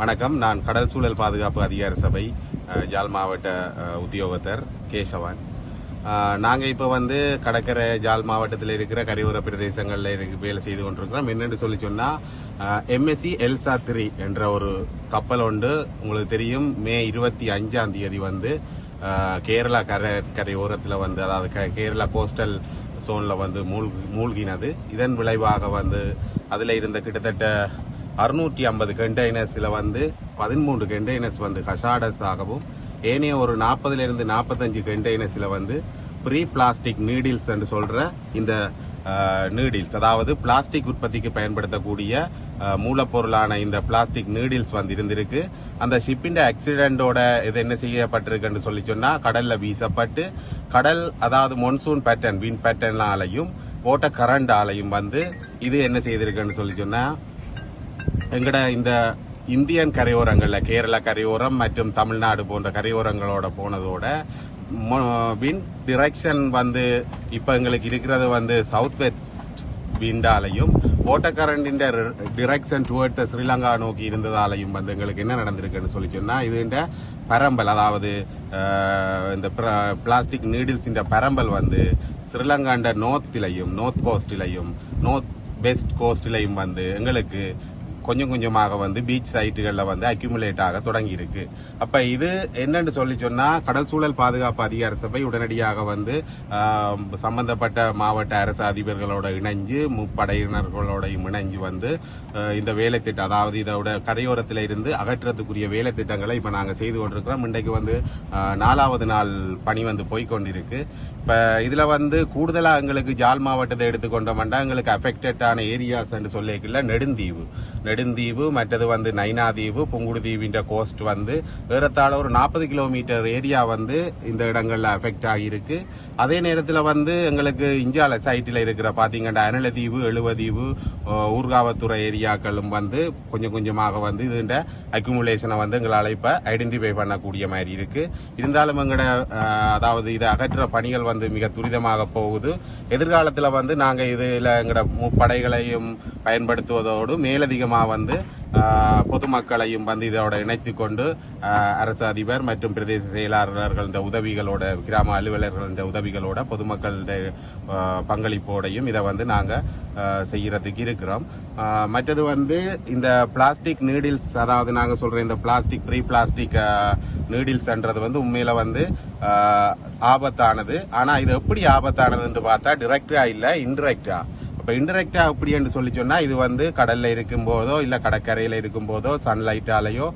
வணக்கம். நான் கடல் சூழல் பாதுகாப்பு அதிகார சபை ஜால் மாவட்ட உத்தியோகத்தர் கேசவன். நாங்கள் இப்போ வந்து கடற்கரை ஜால் மாவட்டத்தில் இருக்கிற கரையோர பிரதேசங்களில் இருக்கு வேலை செய்து கொண்டிருக்கிறோம். என்னென்னு சொல்லி சொன்னால் எம்எஸ்சி எல்சா த்ரீ என்ற ஒரு கப்பல் உண்டு உங்களுக்கு தெரியும். மே இருபத்தி அஞ்சாம் தேதி வந்து கேரளா கரை கரையோரத்தில் வந்து அதாவது க- கேரளா கோஸ்டல் சோனில் வந்து மூழ்கி மூழ்கினது. இதன் விளைவாக வந்து அதில் இருந்த கிட்டத்தட்ட அறுநூற்றி ஐம்பது கண்டெய்னர்ஸில் வந்து பதிமூன்று கண்டெய்னர்ஸ் வந்து ஹசாடஸ் ஆகவும் ஏனைய ஒரு நாற்பதுலேருந்து நாற்பத்தஞ்சு கண்டெய்னர்ஸில் வந்து ப்ரீ பிளாஸ்டிக் நீடில்ஸ் என்று சொல்கிற இந்த நீடில்ஸ் அதாவது பிளாஸ்டிக் உற்பத்திக்கு பயன்படுத்தக்கூடிய மூலப்பொருளான இந்த பிளாஸ்டிக் நீடில்ஸ் வந்து இருந்திருக்கு. அந்த ஷிப்பின் ஆக்சிடென்டோட இது என்ன செய்யப்பட்டிருக்குன்னு சொல்லி சொன்னால் கடலில் வீசப்பட்டு கடல் அதாவது மொன்சூன் பேட்டர்ன் வின் பேட்டர்னாலையும் ஓட்ட கரண்ட் ஆலையும் வந்து இது என்ன செய்திருக்குன்னு சொல்லி சொன்னால் எங்கட இந்த இந்தியன் கரையோரங்களில் கேரள கரையோரம் மற்றும் தமிழ்நாடு போன்ற கரையோரங்களோட போனதோட வின் டிரெக்ஷன் வந்து இப்போ எங்களுக்கு இருக்கிறது வந்து சவுத் வெஸ்ட் விண்டாலையும் ஓட்டக்கரண்டின் டிரெக்ஷன் டுவர்ட் ஸ்ரீலங்கா நோக்கி இருந்ததாலையும் வந்து எங்களுக்கு என்ன நடந்திருக்குன்னு சொல்லி சொன்னால் இதுன்ற பரம்பல் அதாவது இந்த பிளாஸ்டிக் நீடில்ஸின்ற பரம்பல் வந்து ஸ்ரீலங்காண்ட நோர்த்திலையும் நோர்த் கோஸ்டிலையும் நோர்த் வெஸ்ட் கோஸ்டிலையும் வந்து எங்களுக்கு கொஞ்சம் கொஞ்சமாக வந்து பீச் சைட்டுகளில் வந்து அக்யூமுலேட் ஆக தொடங்கி இருக்கு இது என்னன்னு சொல்லி சொன்னால் கடல் சூழல் பாதுகாப்பு அதிகார சபை உடனடியாக வந்து சம்பந்தப்பட்ட மாவட்ட அரசு அதிபர்களோட இணைஞ்சு முப்படையினர்களோடையும் இணைஞ்சு வந்து இந்த வேலை திட்டம் அதாவது இதோட கரையோரத்தில் இருந்து அகற்றத்துக்குரிய வேலை திட்டங்களை இப்போ நாங்கள் செய்து கொண்டிருக்கிறோம். இன்றைக்கு வந்து நாலாவது நாள் பணி வந்து போய்கொண்டிருக்கு இப்போ இதில் வந்து கூடுதலாக எங்களுக்கு ஜால் மாவட்டத்தை எடுத்துக்கொண்டோம்னா எங்களுக்கு அஃபெக்டடான ஏரியாஸ் என்று சொல்லிக்கல நெடுந்தீவு. நெடு நெடுந்தீவு மற்றது வந்து நைனாதீவு புங்குடுதீவின்ற கோஸ்ட் வந்து ஏறத்தாழ ஒரு நாற்பது கிலோமீட்டர் ஏரியா வந்து இந்த இடங்களில் அஃபெக்ட் ஆகியிருக்கு. அதே நேரத்தில் வந்து எங்களுக்கு இஞ்சால சைட்டில் இருக்கிற பார்த்தீங்கன்னா அனலதீவு எழுவதீவு ஊர்காவத்துறை ஏரியாக்களும் வந்து கொஞ்சம் கொஞ்சமாக வந்து இதுண்ட அக்யூமுலேஷனை வந்து எங்களால் இப்போ ஐடென்டிஃபை பண்ணக்கூடிய மாதிரி இருக்குது இருந்தாலும் எங்களோட அதாவது இதை அகற்ற பணிகள் வந்து மிக துரிதமாக போகுது. எதிர்காலத்தில் வந்து நாங்கள் இதில் எங்களோட முப்படைகளையும் பயன்படுத்துவதோடு மேலதிகமாக வந்து பொதுமக்களையும் வந்து இதோட இணைத்து கொண்டு அரசு அதிபர் மற்றும் பிரதேச செயலாளர்கள் இந்த உதவிகளோட கிராம அலுவலர்கள் இந்த உதவிகளோட பொதுமக்களுடைய பங்களிப்போடையும் இதை வந்து நாங்கள் செய்கிறதுக்கு இருக்கிறோம். மற்றது வந்து இந்த பிளாஸ்டிக் நீடில்ஸ் அதாவது நாங்கள் சொல்கிற இந்த பிளாஸ்டிக் ப்ரீ பிளாஸ்டிக் நீடில்ஸ்ன்றது வந்து உண்மையில் வந்து ஆபத்தானது. ஆனால் இது எப்படி ஆபத்தானதுன்னு பார்த்தா டிரெக்டாக இல்லை இன்டெரக்டாக இப்போ இன்டெரக்டா அப்படி என்று சொல்லி சொன்னா இது வந்து கடல்ல இருக்கும் போதோ இல்ல கடற்கரையில இருக்கும் போதோ சன்லைட்டாலேயோ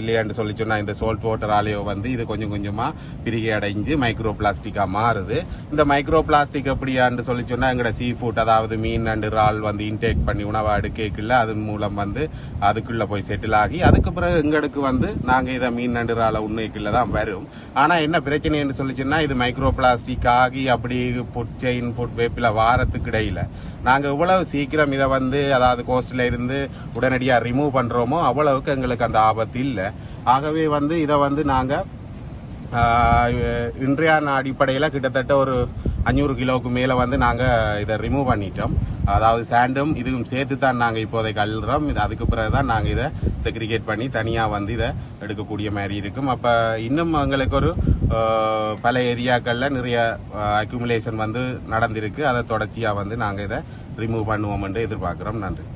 இல்லையான்னு சொல்லி சொன்னா இந்த சோல்ட் வாட்டராலேயோ வந்து இது கொஞ்சம் கொஞ்சமா பிரிகை அடைஞ்சு மைக்ரோ பிளாஸ்டிக்கா மாறுது. இந்த மைக்ரோ பிளாஸ்டிக் எப்படியான்னு சொல்லி சொன்னா எங்கட சீ ஃபுட் அதாவது மீன் அண்டு இறால் வந்து இன்டேக் பண்ணி உணவை அடுக்கேக்குள்ள அதன் மூலம் வந்து அதுக்குள்ள போய் செட்டில் ஆகி அதுக்கு பிறகு எங்களுக்கு வந்து நாங்க இதை மீன் அண்டு இறால உண்மைக்குள்ள தான் வரும். ஆனா என்ன பிரச்சனைன்னு சொல்லி சொன்னா இது மைக்ரோ பிளாஸ்டிக் ஆகி அப்படி ஃபுட் செயின் ஃபுட் வேப்பில வாரத்துக்கு இடையில நாங்கள் எவ்வளவு சீக்கிரம் இதை வந்து அதாவது கோஸ்டில் இருந்து உடனடியாக ரிமூவ் பண்ணுறோமோ அவ்வளவுக்கு எங்களுக்கு அந்த ஆபத்து இல்லை. ஆகவே வந்து இதை வந்து நாங்கள் இன்றைய அடிப்படையில் கிட்டத்தட்ட ஒரு அஞ்சூறு கிலோவுக்கு மேலே வந்து நாங்கள் இதை ரிமூவ் பண்ணிட்டோம். அதாவது சாண்டும் இதுவும் சேர்த்து தான் நாங்கள் இப்போதைக்கு அள்ளுறோம். இது அதுக்கு பிறகு தான் நாங்கள் இதை செக்ரிகேட் பண்ணி தனியாக வந்து இதை எடுக்கக்கூடிய மாதிரி இருக்கும். அப்போ இன்னும் எங்களுக்கு ஒரு பல ஏரியாக்களில் நிறைய அக்யூமுலேஷன் வந்து நடந்திருக்கு. அதை தொடர்ச்சியாக வந்து நாங்கள் இதை ரிமூவ் பண்ணுவோம் என்று எதிர்பார்க்குறோம். நன்றி.